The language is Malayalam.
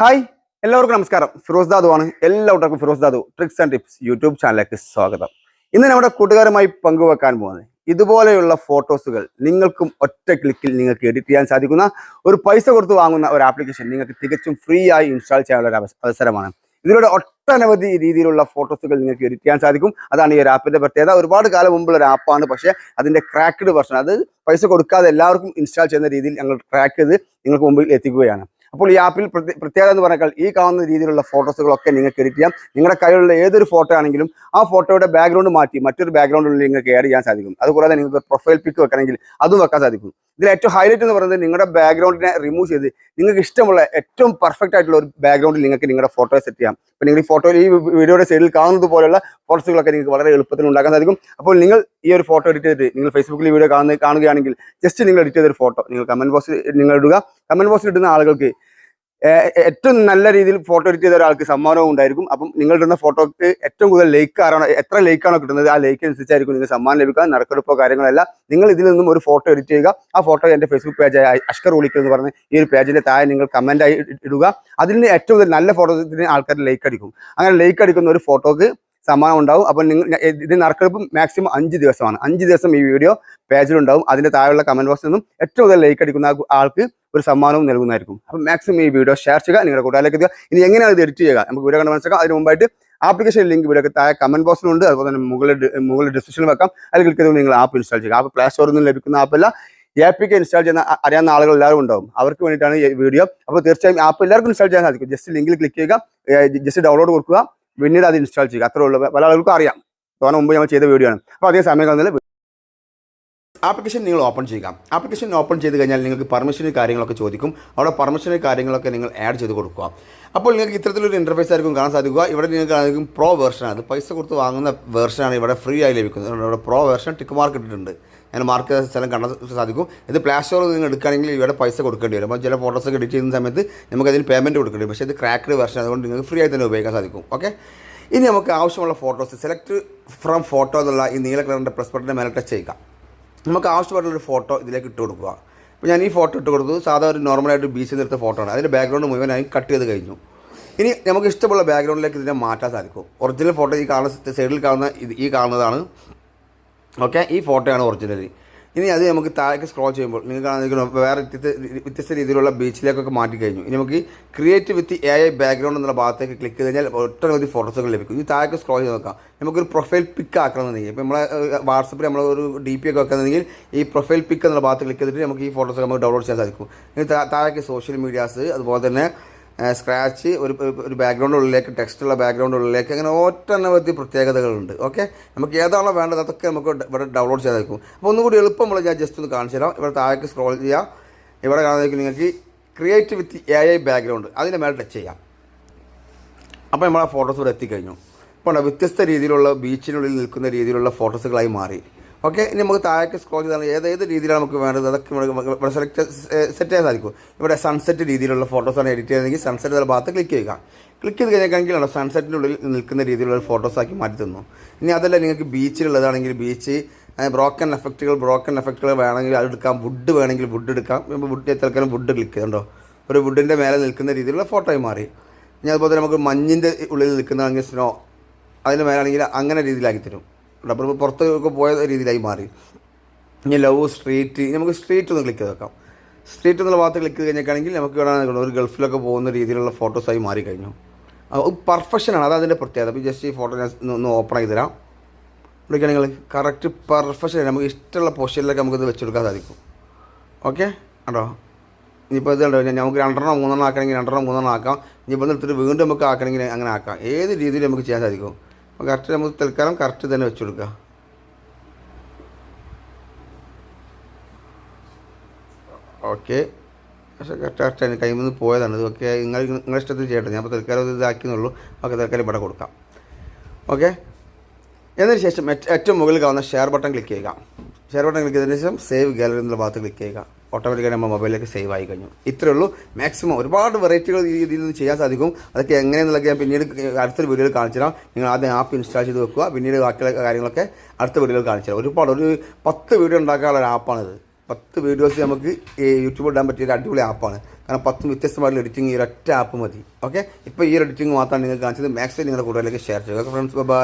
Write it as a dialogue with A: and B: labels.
A: ഹായ് എല്ലാവർക്കും നമസ്കാരം. ഫിറോസ് ദാദു ആണ്. എല്ലാവർക്കും Firoz Dadu tricks and tips YouTube ചാനലിലേക്ക് സ്വാഗതം. ഇന്ന് നമ്മുടെ കൂട്ടുകാരുമായി പങ്കുവെക്കാൻ പോകുന്നത് ഇതുപോലെയുള്ള ഫോട്ടോസുകൾ നിങ്ങൾക്കും ഒറ്റ ക്ലിക്കിൽ നിങ്ങൾക്ക് എഡിറ്റ് ചെയ്യാൻ സാധിക്കുന്ന ഒരു പൈസ കൊടുത്ത് വാങ്ങുന്ന ഒരു ആപ്ലിക്കേഷൻ നിങ്ങൾക്ക് തികച്ചും ഫ്രീ ആയി ഇൻസ്റ്റാൾ ചെയ്യാനുള്ള ഒരു അവസരമാണ്. ഇതിലൂടെ ഒട്ടനവധി രീതിയിലുള്ള ഫോട്ടോസുകൾ നിങ്ങൾക്ക് എഡിറ്റ് ചെയ്യാൻ സാധിക്കും. അതാണ് ഈ ഒരു ആപ്പിന്റെ പ്രത്യേകത. ഒരുപാട് കാലം മുമ്പുള്ള ഒരു ആപ്പാണ് പക്ഷേ അതിന്റെ ക്രാക്ക്ഡ് വെർഷൻ അത് പൈസ കൊടുക്കാതെ എല്ലാവർക്കും ഇൻസ്റ്റാൾ ചെയ്യുന്ന രീതിയിൽ ഞങ്ങൾ ക്രാക്ക് ചെയ്ത് നിങ്ങൾക്ക് മുമ്പിൽ എത്തിക്കുകയാണ്. അപ്പോൾ ഈ ആപ്പിൽ പ്രത്യ- പ്രത്യേകത എന്ന് പറഞ്ഞാൽ ഈ കാണുന്ന രീതിയിലുള്ള ഫോട്ടോസുകളൊക്കെ നിങ്ങൾക്ക് എഡിറ്റ് ചെയ്യാം. നിങ്ങളുടെ കയ്യിലുള്ള ഏതൊരു ഫോട്ടോ ആണെങ്കിലും ആ ഫോട്ടോയുടെ ബാക്ക്ഗ്രൗണ്ട് മാറ്റി മറ്റൊരു ബാക്ക്ഗ്രൗണ്ടിൽ നിങ്ങൾക്ക് ആഡ് ചെയ്യാൻ സാധിക്കും. അതുകൂടാതെ നിങ്ങൾക്ക് പ്രൊഫൈൽ പിക്ക് വെക്കണമെങ്കിൽ അതും വെക്കാൻ സാധിക്കും. ഇതിൽ ഏറ്റവും ഹൈലൈറ്റ് എന്ന് പറയുന്നത് നിങ്ങളുടെ ബാക്ക്ഗ്രൗണ്ടിനെ റിമൂവ് ചെയ്ത് നിങ്ങൾക്ക് ഇഷ്ടമുള്ള ഏറ്റവും പെർഫെക്റ്റ് ആയിട്ടുള്ള ഒരു ബാക്ക്ഗ്രൗണ്ടിൽ നിങ്ങൾക്ക് നിങ്ങളുടെ ഫോട്ടോ സെറ്റ് ചെയ്യാം. അപ്പോൾ നിങ്ങൾ ഈ ഫോട്ടോയിൽ ഈ വീഡിയോയുടെ സൈഡിൽ കാണുന്നത് പോലെയുള്ള ഫോട്ടോസുകളൊക്കെ നിങ്ങൾക്ക് വളരെ എളുപ്പത്തിൽ ഉണ്ടാക്കാൻ സാധിക്കും അപ്പോൾ നിങ്ങൾ ഈ ഒരു ഫോട്ടോ എഡിറ്റ് ചെയ്തിട്ട് നിങ്ങൾ ഫേസ്ബുക്കിൽ വീഡിയോ കാണുന്ന കാണുകയാണെങ്കിൽ ജസ്റ്റ് നിങ്ങൾ എഡിറ്റ് ചെയ്തൊരു ഫോട്ടോ നിങ്ങൾ കമന്റ് ബോക്സിൽ നിങ്ങൾ ഇടുക. കമന്റ് ബോക്സിൽ ഇടുന്ന ആളുകൾക്ക് ഏറ്റവും നല്ല രീതിയിൽ ഫോട്ടോ എഡിറ്റ് ചെയ്ത ഒരാൾക്ക് സമ്മാനവും ഉണ്ടായിരിക്കും. അപ്പം നിങ്ങൾ ഇടുന്ന ഫോട്ടോക്ക് ഏറ്റവും കൂടുതൽ ലൈക്ക് ആരാണോ എത്ര ലൈക്കാണോ കിട്ടുന്നത് ആ ലൈക്ക് അനുസരിച്ചായിരിക്കും നിങ്ങൾക്ക് സമ്മാനം ലഭിക്കുക. നറുക്കെടുപ്പോ കാര്യങ്ങളല്ല നിങ്ങൾ ഇതിൽ നിന്നും ഒരു ഫോട്ടോ എഡിറ്റ് ചെയ്യുക. ആ ഫോട്ടോ എന്റെ ഫേസ്ബുക്ക് പേജായ അഷ്കർ ഉളിക്കൽ എന്ന് പറഞ്ഞ് ഈ ഒരു പേജിന്റെ താഴെ നിങ്ങൾ കമന്റ് ആയി ഇടുക. ഇടുക അതിന് ഏറ്റവും കൂടുതൽ നല്ല ഫോട്ടോസിന് ആൾക്കാർ ലൈക്ക് അടിക്കും. അങ്ങനെ ലൈക്ക് അടിക്കുന്ന ഒരു ഫോട്ടോക്ക് സമ്മാനം ഉണ്ടാവും. അപ്പോൾ നിങ്ങൾ ഇത് നറുക്കെടുപ്പ് മാക്സിമം അഞ്ച് ദിവസമാണ്. അഞ്ച് ദിവസം ഈ വീഡിയോ പേജിലുണ്ടാവും അതിന്റെ താഴെയുള്ള കമന്റ് ബോക്സിൽ നിന്നും ഏറ്റവും കൂടുതൽ ലൈക്ക് അടിക്കുന്ന ആൾക്ക് ഒരു സമ്മാനവും നൽകുന്നതായിരിക്കും. അപ്പം മാക്സിമം ഈ വീഡിയോ ഷെയർ ചെയ്യുക നിങ്ങളുടെ കൂട്ടുകാരിലേക്ക് എത്തുക ഇനി എങ്ങനെയാണ് ഇത് എഡിറ്റ് ചെയ്യുക? നമുക്ക് വീഡിയോ കണ്ട് മനസ്സിലാക്കാം അതിന് മുമ്പായിട്ട് ആപ്ലിക്കേഷൻ ലിങ്ക് വീഡിയോ താഴെ കമന്റ് ബോക്സിലുണ്ട് അതുപോലെ തന്നെ മുകളിൽ മുകളിൽ ഡിസ്ക്രിപ്ഷനിൽ വെക്കാം. അതിൽ ക്ലിക്ക് ചെയ്ത് നിങ്ങൾ ആപ്പ് ഇൻസ്റ്റാൾ ചെയ്യുക. ആപ്പ് പ്ലേ സ്റ്റോറിൽ നിന്ന് ലഭിക്കുന്ന ആപ്പല്ല പി കെ ഇൻസ്റ്റാൾ ചെയ്യുന്ന അറിയാവുന്ന ആളുകൾ എല്ലാവരും ഉണ്ടാവും. അവർക്ക് വേണ്ടിയിട്ടാണ് ഈ വീഡിയോ അപ്പോൾ തീർച്ചയായും ആപ്പ് എല്ലാവർക്കും ഇൻസ്റ്റാൾ ചെയ്യാൻ സാധിക്കും. ജസ്റ്റ് ലിങ്കിൽ ക്ലിക്ക് ചെയ്യുക. ജസ്റ്റ് ഡൗൺലോഡ് കൊടുക്കുക. പിന്നീട് അത് ഇൻസ്റ്റാൾ ചെയ്യുക. അത്രേ ഉള്ളൂ. പല ആളുകൾക്കും അറിയാം. തോന്നുന്ന മുമ്പ് നമ്മൾ ചെയ്ത വീഡിയോ ആണ്. അപ്പോൾ അതേ സമയം ആപ്ലിക്കേഷൻ നിങ്ങൾ ഓപ്പൺ ചെയ്യുക. ആപ്ലിക്കേഷൻ ഓപ്പൺ ചെയ്ത് കഴിഞ്ഞാൽ നിങ്ങൾക്ക് പെർമിഷന് കാര്യങ്ങളൊക്കെ ചോദിക്കും. അവിടെ പെർമിഷന് കാര്യങ്ങളൊക്കെ നിങ്ങൾ ആഡ് ചെയ്ത് കൊടുക്കുക. അപ്പോൾ നിങ്ങൾക്ക് ഇത്തരത്തിലൊരു ഇന്റർഫേസ് ആയിരിക്കും കാണാൻ സാധിക്കുക. ഇവിടെ നിങ്ങൾക്ക് ആയിരിക്കും പ്രോ വേർഷൻ അത് പൈസ കൊടുത്ത് വാങ്ങുന്ന വേർഷനാണ് ഇവിടെ ഫ്രീ ആയി ലഭിക്കുന്നത്. ഇവിടെ പ്രോ വേർഷൻ ടിക്ക് മാർക്ക് ഇട്ടിട്ടുണ്ട്. ഞാൻ മാർക്ക് സ്ഥലം കാണാൻ സാധിക്കും. ഇത് പ്ലേ സ്റ്റോറിൽ നിങ്ങൾ എടുക്കുകയാണെങ്കിൽ ഇവിടെ പൈസ കൊടുക്കേണ്ടി വരും. അപ്പോൾ ചില ഫോട്ടോസൊക്കെ എഡിറ്റ് ചെയ്യുന്ന സമയത്ത് നമുക്ക് അതിന് പേയ്മെന്റ് കൊടുക്കേണ്ടി പക്ഷേ ഇത് ക്രാക്ക്ഡ് വേർഷൻ അതുകൊണ്ട് നിങ്ങൾക്ക് ഫ്രീ ആയി തന്നെ ഉപയോഗിക്കാൻ സാധിക്കും. ഓക്കെ ഇനി നമുക്ക് ആവശ്യമുള്ള ഫോട്ടോസ് സെലക്ട് ഫ്രം ഫോട്ടോ എന്നുള്ള ഈ നീല കളറിന്റെ പ്ലസ് ബട്ടന്റെ മേലെ ടച്ച് ചെയ്യുക. നമുക്ക് ആവശ്യമായിട്ടുള്ള ഒരു ഫോട്ടോ ഇതിലേക്ക് ഇട്ട് കൊടുക്കുക. അപ്പോൾ ഞാൻ ഈ ഫോട്ടോ ഇട്ട് കൊടുത്തു സാധാ ഒരു നോർമലായിട്ട് ബീച്ചിൽ നിർത്ത ഫോട്ടോ ആണ്. അതിന്റെ ബാക്ക്ഗ്രൗണ്ട് മുഴുവൻ ആയി കട്ട് ചെയ്ത് കഴിഞ്ഞു. ഇനി നമുക്ക് ഇഷ്ടമുള്ള ബാക്ക്ഗ്രൗണ്ടിലേക്ക് ഇതിനെ മാറ്റാൻ സാധിക്കും. ഒറിജിനൽ ഫോട്ടോ ഈ കാണുന്ന സൈഡിൽ കാണുന്ന ഇത് ഈ കാണുന്നതാണ്. ഓക്കെ ഈ ഫോട്ടോയാണ് ഒറിജിനൽ ഇനി അത് നമുക്ക് താഴേക്ക് സ്ക്രോൾ ചെയ്യുമ്പോൾ നിങ്ങൾ കാണാൻ വേറെ വ്യത്യസ്ത വ്യത്യസ്ത രീതിയിലുള്ള ബീച്ചിലേക്കൊക്കെ മാറ്റി കഴിഞ്ഞു. ഇനി നമുക്ക് create with A I background എന്നുള്ള ഭാഗത്തേക്ക് ക്ലിക്ക് ചെയ്ത് കഴിഞ്ഞാൽ ഒട്ടനവധി ഫോട്ടോസുകൾ ലഭിക്കും. ഇനി താഴേക്ക് സ്ക്രോൾ ചെയ്ത് നോക്കാം. നമുക്കൊരു പ്രൊഫൈൽ പിക്ക് ആക്കണമെന്നുണ്ടെങ്കിൽ ഇപ്പോൾ നമ്മളെ വാട്സപ്പിൽ നമ്മൾ ഒരു ഡി പി ഒക്കെ വെക്കുന്നതെങ്കിൽ ഈ പ്രൊഫൈൽ പിക്ക് എന്നുള്ള ഭാഗത്ത് ക്ലിക്ക് ചെയ്തിട്ട് നമുക്ക് ഈ ഫോട്ടോസ് നമുക്ക് ഡൗൺലോഡ് ചെയ്യാൻ സാധിക്കും. ഇനി താഴേക്ക് സോഷ്യൽ മീഡിയാസ് അതുപോലെ തന്നെ സ്ക്രാച്ച് ഒരു ഒരു ബാക്ക്ഗ്രൗണ്ട് ഉള്ളിലേക്ക് ടെക്സ്റ്റുള്ള ബാക്ക്ഗ്രൗണ്ട് ഉള്ളിലേക്ക് അങ്ങനെ ഒറ്റനവധി പ്രത്യേകതകളുണ്ട്. ഓക്കെ നമുക്ക് ഏതാണോ വേണ്ടത് അതൊക്കെ നമുക്ക് ഇവിടെ ഡൗൺലോഡ് ചെയ്ത് വെക്കും അപ്പോൾ ഒന്നുകൂടി എളുപ്പമുള്ള ഞാൻ ജസ്റ്റ് ഒന്ന് കാണിച്ചു തരാം. ഇവിടെ താഴേക്ക് സ്ക്രോൾ ചെയ്യാം. ഇവിടെ കാണുന്നതിലേക്ക് നിങ്ങൾക്ക് create with A I background അതിന്റെ മേലെ ടച്ച് ചെയ്യാം. അപ്പോൾ നമ്മൾ ആ ഫോട്ടോസ് ഇവിടെ എത്തിക്കഴിഞ്ഞു. അപ്പോൾ വ്യത്യസ്ത രീതിയിലുള്ള ബീച്ചിനുള്ളിൽ നിൽക്കുന്ന രീതിയിലുള്ള ഫോട്ടോസുകളായി മാറി. ഓക്കെ ഇനി നമുക്ക് താഴേക്ക് സ്ക്രോൾ ചെയ്താൽ ഏത് ഏത് രീതിയിലാണ് നമുക്ക് വേണ്ടത്? അതൊക്കെ ഇവിടെ സെലക്ട് സെറ്റ് ചെയ്യാൻ സാധിക്കും. ഇവിടെ സൺസെറ്റ് രീതിയിലുള്ള ഫോട്ടോസാണ് എഡിറ്റ് ചെയ്യുന്നതെങ്കിൽ സൺസെറ്റ് എന്നുള്ള ഭാഗത്ത് ക്ലിക്ക് ചെയ്യുക. ക്ലിക്ക് ചെയ്ത് കഴിഞ്ഞാൽ സൺസെറ്റിന്റെ ഉള്ളിൽ നിൽക്കുന്ന രീതിയിലുള്ള ഫോട്ടോസാക്കി മാറ്റി തന്നു. ഇനി അതല്ല നിങ്ങൾക്ക് ബീച്ചിലുള്ളതാണെങ്കിൽ ബീച്ച് ബ്രോക്കൺ എഫക്റ്റുകൾ ബ്രോക്കൺ എഫക്റ്റുകൾ വേണമെങ്കിൽ അത് എടുക്കാം. വുഡ് വേണമെങ്കിൽ വുഡ് എടുക്കാം. വുഡ് തൽക്കാലം വുഡ് ക്ലിക്ക് ചെയ്യണ്ടോ ഒരു വുഡിന്റെ മേലെ നിൽക്കുന്ന രീതിയിലുള്ള ഫോട്ടോയായി മാറി. ഇനി അതുപോലെ നമുക്ക് മഞ്ഞിന്റെ ഉള്ളിൽ നിൽക്കുന്നതാണെങ്കിൽ സ്നോ അതിന്റെ മേലാണെങ്കിൽ അങ്ങനെ രീതിയിലാക്കി തരും. റബ്ബർ പുറത്തൊക്കെ പോയ രീതിയിലായി മാറി. ഇനി ലവ് സ്ട്രീറ്റ് ഇനി നമുക്ക് സ്ട്രീറ്റ് ഒന്ന് ക്ലിക്ക് ചെയ്ത് വെക്കാം സ്ട്രീറ്റ് എന്നുള്ള ഭാഗത്ത് ക്ലിക്ക് കഴിഞ്ഞാൽ നമുക്ക് നിൽക്കണം ഒരു ഗൾഫിലൊക്കെ പോകുന്ന രീതിയിലുള്ള ഫോട്ടോസായി മാറി കഴിഞ്ഞു. പെർഫെക്ഷനാണ് അത് അതിന്റെ പ്രത്യേകത. അപ്പോൾ ജസ്റ്റ് ഈ ഫോട്ടോ ഞാൻ ഒന്ന് ഓപ്പൺ ആക്കി തരാം. വിളിക്കുക നിങ്ങൾ കറക്റ്റ് പെർഫെക്ഷൻ നമുക്ക് ഇഷ്ടമുള്ള പൊസിഷനിലൊക്കെ നമുക്കിത് വെച്ചെടുക്കാൻ സാധിക്കും. ഓക്കെ ഉണ്ടോ ഇനിയിപ്പോൾ ഇത് കണ്ടോ? നമുക്ക് രണ്ടെണ്ണം മൂന്നെണ്ണം ആക്കണമെങ്കിൽ രണ്ടെണ്ണം മൂന്നെണ്ണം ആക്കാം. ഇനിയിപ്പോൾ എടുത്തിട്ട് വീണ്ടും നമുക്ക് ആക്കണമെങ്കിൽ അങ്ങനെ ആക്കാം. ഏത് രീതിയിൽ നമുക്ക് ചെയ്യാൻ സാധിക്കും. അപ്പോൾ കറക്റ്റ് നമുക്ക് തൽക്കാലം കറക്റ്റ് തന്നെ വെച്ച് കൊടുക്കുക ഓക്കെ. പക്ഷേ കറക്റ്റ് കറക്റ്റ് കയ്യിൽ നിന്ന് പോയതാണ്. ഇതൊക്കെ നിങ്ങൾ നിങ്ങളുടെ ഇഷ്ടത്തിൽ ചെയ്യട്ടെ. ഞാൻ അപ്പോൾ തൽക്കാലം ഇത് ഇതാക്കിയെന്നുള്ളൂ. ഓക്കെ തൽക്കാലം ഇവിടെ കൊടുക്കാം. ഓക്കെ. എന്നതിന് ശേഷം ഏറ്റവും മുകളിൽ കാണുന്ന ഷെയർ ബട്ടൺ ക്ലിക്ക് ചെയ്യുക. ഷെയർ ബട്ടൺ ക്ലിക്ക് ചെയ്തതിന് ശേഷം സേവ് ഗാലറി എന്നുള്ള ഭാഗത്ത് ക്ലിക്ക് ചെയ്യുക. ഓട്ടോമാറ്റിക്കായി നമ്മുടെ മൊബൈലിലേക്ക് സേവ് ആയി കഴിഞ്ഞു. ഇത്രയേ ഉള്ളൂ. മാക്സിമം ഒരുപാട് വെറൈറ്റികൾ രീതിയിൽ നിന്ന് ചെയ്യാൻ സാധിക്കും. അതൊക്കെ എങ്ങനെയെന്നുള്ളത് ഞാൻ പിന്നീട് അടുത്തൊരു വീഡിയോയിൽ കാണിച്ചു തരാം. നിങ്ങൾ ആദ്യം ആപ്പ് ഇൻസ്റ്റാൾ ചെയ്ത് വെക്കുക. പിന്നീട് ബാക്കിയുള്ള കാര്യങ്ങളൊക്കെ അടുത്ത വീഡിയോയിൽ കാണിച്ചു തരാം. ഒരുപാട് ഒരു പത്ത് വീഡിയോ ഉണ്ടാക്കാനുള്ള ഒരു ആപ്പാണിത് പത്ത് വീഡിയോസ് നമുക്ക് യൂട്യൂബിൽ ഇടാൻ പറ്റിയ ഒരു അടിപൊളി ആപ്പാണ് കാരണം പത്തും വ്യത്യസ്തമായിട്ടുള്ള എഡിറ്റിംഗ് ഈ ഒരൊറ്റ ആപ്പ് മതി. ഓക്കെ ഇപ്പോൾ ഈ ഒരു എഡിറ്റിംഗ് മാത്രമാണ് നിങ്ങൾക്ക് കാണിച്ചത്. മാക്സിമം നിങ്ങളുടെ കൂടുതലേക്ക് ഷെയർ ചെയ്യുക. Friends bye